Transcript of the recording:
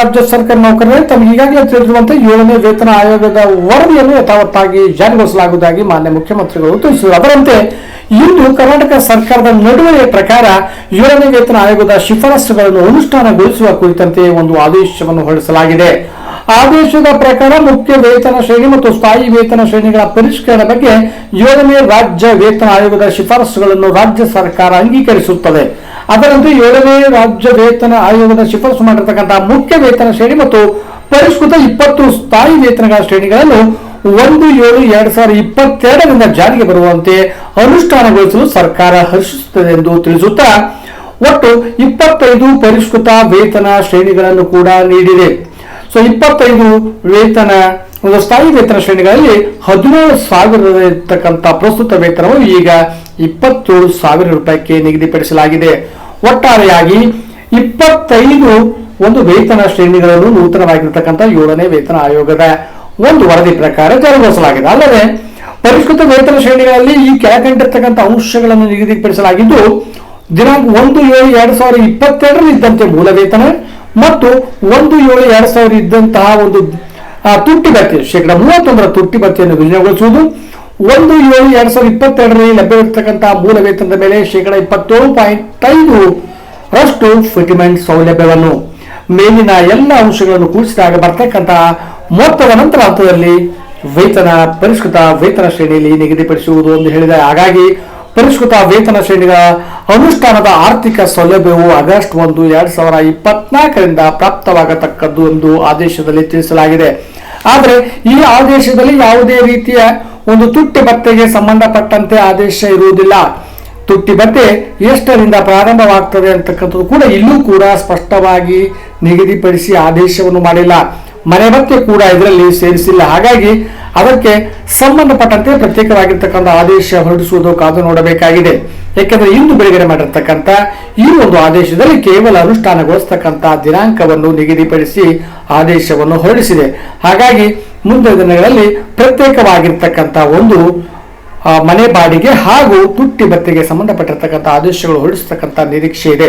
ರಾಜ್ಯ ಸರ್ಕಾರ ನೌಕರರೇ ತಮಗೆ ಈಗಾಗಲೇ ತಿಳಿದಿರುವಂತೆ ಏಳನೇ ವೇತನ ಆಯೋಗದ ವರದಿಯನ್ನು ಯಥಾವತ್ತಾಗಿ ಜಾರಿಗೊಳಿಸಲಾಗುವುದಾಗಿ ಮಾನ್ಯ ಮುಖ್ಯಮಂತ್ರಿಗಳು ತಿಳಿಸಿದರು. ಅದರಂತೆ ಇಂದು ಕರ್ನಾಟಕ ಸರ್ಕಾರದ ನಡುವೆ ಪ್ರಕಾರ ಏಳನೇ ವೇತನ ಆಯೋಗದ ಶಿಫಾರಸುಗಳನ್ನು ಅನುಷ್ಠಾನಗೊಳಿಸುವ ಕುರಿತಂತೆ ಒಂದು ಆದೇಶವನ್ನು ಹೊರಡಿಸಲಾಗಿದೆ. ಆದೇಶದ ಪ್ರಕಾರ ಮುಖ್ಯ ವೇತನ ಶ್ರೇಣಿ ಮತ್ತು ಸ್ಥಾಯಿ ವೇತನ ಶ್ರೇಣಿಗಳ ಪರಿಷ್ಕರಣೆ ಬಗ್ಗೆ ಏಳನೇ ರಾಜ್ಯ ವೇತನ ಆಯೋಗದ ಶಿಫಾರಸುಗಳನ್ನು ರಾಜ್ಯ ಸರ್ಕಾರ ಅಂಗೀಕರಿಸುತ್ತದೆ. ಅದರಂತೆ ಏಳನೇ ರಾಜ್ಯ ವೇತನ ಆಯೋಗದ ಶಿಫಾರಸು ಮಾಡಿರತಕ್ಕಂತಹ ಮುಖ್ಯ ವೇತನ ಶ್ರೇಣಿ ಮತ್ತು ಪರಿಷ್ಕೃತ ಇಪ್ಪತ್ತು ಸ್ಥಾಯಿ ವೇತನಗಳ ಶ್ರೇಣಿಗಳನ್ನು ಒಂದು ಏಳು ಎರಡ್ ಸಾವಿರದ ಇಪ್ಪತ್ತೆರಡರಿಂದ ಜಾರಿಗೆ ಬರುವಂತೆ ಅನುಷ್ಠಾನಗೊಳಿಸಲು ಸರ್ಕಾರ ಹರ್ಷಿಸುತ್ತದೆ ಎಂದು ತಿಳಿಸುತ್ತಾ, ಒಟ್ಟು ಇಪ್ಪತ್ತೈದು ಪರಿಷ್ಕೃತ ವೇತನ ಶ್ರೇಣಿಗಳನ್ನು ಕೂಡ ನೀಡಿದೆ. ಸೊ ಇಪ್ಪತ್ತೈದು ವೇತನ, ಒಂದು ಸ್ಥಾಯಿ ವೇತನ ಶ್ರೇಣಿಗಳಲ್ಲಿ ಹದಿನೇಳು ಸಾವಿರ ಇರ್ತಕ್ಕಂಥ ಪ್ರಸ್ತುತ ವೇತನವನ್ನು ಈಗ ಇಪ್ಪತ್ತೇಳು ಸಾವಿರ ರೂಪಾಯಿಗೆ ನಿಗದಿಪಡಿಸಲಾಗಿದೆ. ಒಟ್ಟಾರೆಯಾಗಿ ಇಪ್ಪತ್ತೈದು ಒಂದು ವೇತನ ಶ್ರೇಣಿಗಳನ್ನು ನೂತನವಾಗಿರ್ತಕ್ಕಂಥ ಏಳನೇ ವೇತನ ಆಯೋಗದ ಒಂದು ವರದಿ ಪ್ರಕಾರ ಜಾರಿಗೊಳಿಸಲಾಗಿದೆ. ಅಲ್ಲದೆ ಪರಿಷ್ಕೃತ ವೇತನ ಶ್ರೇಣಿಗಳಲ್ಲಿ ಈ ಕೆಳಕಂಡಿರ್ತಕ್ಕಂಥ ಅಂಶಗಳನ್ನು ನಿಗದಿಪಡಿಸಲಾಗಿದ್ದು, ದಿನಾಂಕ ಒಂದು ಏಳು ಎರಡು ಸಾವಿರದ ಇಪ್ಪತ್ತೆರಡರಲ್ಲಿ ಇದ್ದಂತೆ ಮೂಲ ವೇತನ ಮತ್ತು ಒಂದು ಏಳು ಎರಡು ಸಾವಿರ ಇದ್ದಂತಹ ಒಂದು ತುಟ್ಟಿ ಭತ್ಯೆ ಶೇಕಡ ಮೂವತ್ತೊಂದರ ತುಟ್ಟಿ ಭತ್ಯೆಯನ್ನು ವಿನಿಯೋಗಿಸುವುದು ಒಂದು ಏಳು ಎರಡ್ ಸಾವಿರದ ಇಪ್ಪತ್ತೆರಡರಲ್ಲಿ ಲಭ್ಯವಿರತಕ್ಕಂತಹ ಮೂಲ ವೇತನದ ಮೇಲೆ ಶೇಕಡ ಇಪ್ಪತ್ತೇಳು ಪಾಯಿಂಟ್ ಐದು ರಷ್ಟು ಫಿಟಿಮೆಂಟ್ ಸೌಲಭ್ಯವನ್ನು ಮೇಲಿನ ಎಲ್ಲ ಅಂಶಗಳನ್ನು ಕೂಡಿಸಿದಾಗ ಬರ್ತಕ್ಕಂತಹ ಮೊತ್ತದ ನಂತರ ಹಂತದಲ್ಲಿ ವೇತನ, ಪರಿಷ್ಕೃತ ವೇತನ ಶ್ರೇಣಿಯಲ್ಲಿ ನಿಗದಿಪಡಿಸುವುದು ಎಂದು ಹೇಳಿದ ಹಾಗಾಗಿ ಪರಿಷ್ಕೃತ ವೇತನ ಶ್ರೇಣಿಗಳ ಅನುಷ್ಠಾನದ ಆರ್ಥಿಕ ಸೌಲಭ್ಯವು ಆಗಸ್ಟ್ ಒಂದು, ಎರಡ್ ಸಾವಿರ ಇಪ್ಪತ್ನಾಲ್ಕರಿಂದ ಪ್ರಾಪ್ತವಾಗತಕ್ಕದ್ದು ಎಂದು ಆದೇಶದಲ್ಲಿ ತಿಳಿಸಲಾಗಿದೆ. ಆದರೆ, ಈ ಆದೇಶದಲ್ಲಿ ಯಾವುದೇ ರೀತಿಯ ಒಂದು ತುಟ್ಟಿ ಭತ್ಯೆಗೆ ಸಂಬಂಧಪಟ್ಟಂತೆ ಆದೇಶ ಇರುವುದಿಲ್ಲ. ತುಟ್ಟಿ ಭತ್ಯೆ ಎಷ್ಟರಿಂದ ಪ್ರಾರಂಭವಾಗ್ತದೆ ಅಂತಕ್ಕಂಥದ್ದು ಕೂಡ ಇಲ್ಲೂ ಕೂಡ ಸ್ಪಷ್ಟವಾಗಿ ನಿಗದಿಪಡಿಸಿ ಆದೇಶವನ್ನು ಮಾಡಿಲ್ಲ. ಮನೆ ಕೂಡ ಇದರಲ್ಲಿ ಸೇರಿಸಿಲ್ಲ. ಹಾಗಾಗಿ ಅದಕ್ಕೆ ಸಂಬಂಧಪಟ್ಟಂತೆ ಪ್ರತ್ಯೇಕವಾಗಿರ್ತಕ್ಕಂಥ ಆದೇಶ ಹೊರಡಿಸುವುದು ಕಾದು ನೋಡಬೇಕಾಗಿದೆ. ಏಕೆಂದರೆ ಇಂದು ಬಿಡುಗಡೆ ಮಾಡಿರ್ತಕ್ಕಂಥ ಈ ಒಂದು ಆದೇಶದಲ್ಲಿ ಕೇವಲ ಅನುಷ್ಠಾನಗೊಳಿಸ್ತಕ್ಕಂಥ ದಿನಾಂಕವನ್ನು ನಿಗದಿಪಡಿಸಿ ಆದೇಶವನ್ನು ಹೊರಡಿಸಿದೆ. ಹಾಗಾಗಿ ಮುಂದಿನ ದಿನಗಳಲ್ಲಿ ಪ್ರತ್ಯೇಕವಾಗಿರ್ತಕ್ಕಂಥ ಒಂದು ಮನೆ ಬಾಡಿಗೆ ಹಾಗೂ ತುಟ್ಟಿ ಬತ್ತಿಗೆ ಸಂಬಂಧಪಟ್ಟಿರ್ತಕ್ಕಂಥ ಆದೇಶಗಳು ಹೊರಡಿಸತಕ್ಕಂಥ ನಿರೀಕ್ಷೆ ಇದೆ.